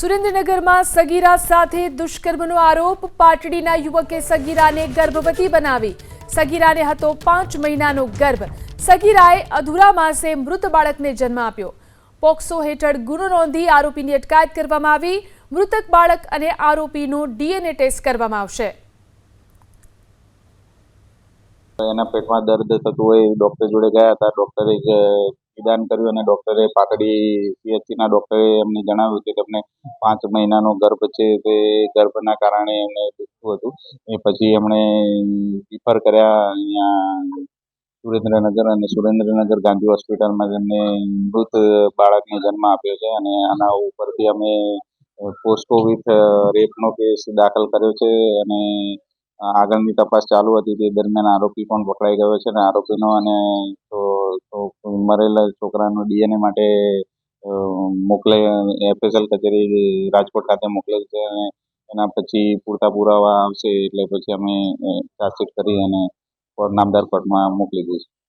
સુરેન્દ્રનગરમાં સગીરા સાથે દુષ્કર્મનો આરોપ. પાટડીના યુવકે સગીરાને ગર્ભવતી બનાવી. સગીરાને હતો પાંચ મહિનાનો ગર્ભ. સગીરાએ અધૂરા માસે મૃત બાળકને જન્મ આપ્યો. પોક્સો હેઠળ ગુનો નોંધી આરોપીની અટકાયત કરવામાં આવી. મૃતક બાળક અને આરોપીનું ડીએનએ ટેસ્ટ કરવામાં આવશે. એના પેટમાં દર્દ થતું હોય ડૉક્ટર જોડે ગયા હતા. ડૉક્ટરે નિદાન કર્યું અને ડૉક્ટરે પાકડી પીએચસીના ડૉક્ટરે એમને જણાવ્યું કે તમને પાંચ મહિનાનો ગર્ભ છે તે ગર્ભના કારણે એમને દુખતું હતું. એ પછી એમણે રિફર કર્યા અહીંયા સુરેન્દ્રનગર અને સુરેન્દ્રનગર ગાંધી હોસ્પિટલમાં એમને મૃત બાળકને જન્મ આપ્યો છે અને આના ઉપરથી અમે પોસ્કો વિથ રેપનો કેસ દાખલ કર્યો છે અને આગળની તપાસ ચાલુ હતી તે દરમિયાન આરોપી પણ પકડાઈ ગયો છે અને આરોપીનો અને મરેલા છોકરાનો ડીએનએ માટે મોકલે એફએસએલ કચેરી રાજકોટ ખાતે મોકલેલ છે અને એના પછી પૂરતા પુરાવા આવશે એટલે પછી અમે ચાર્જશીટ કરી અને નામદાર કોર્ટમાં મોકલી દઈશું.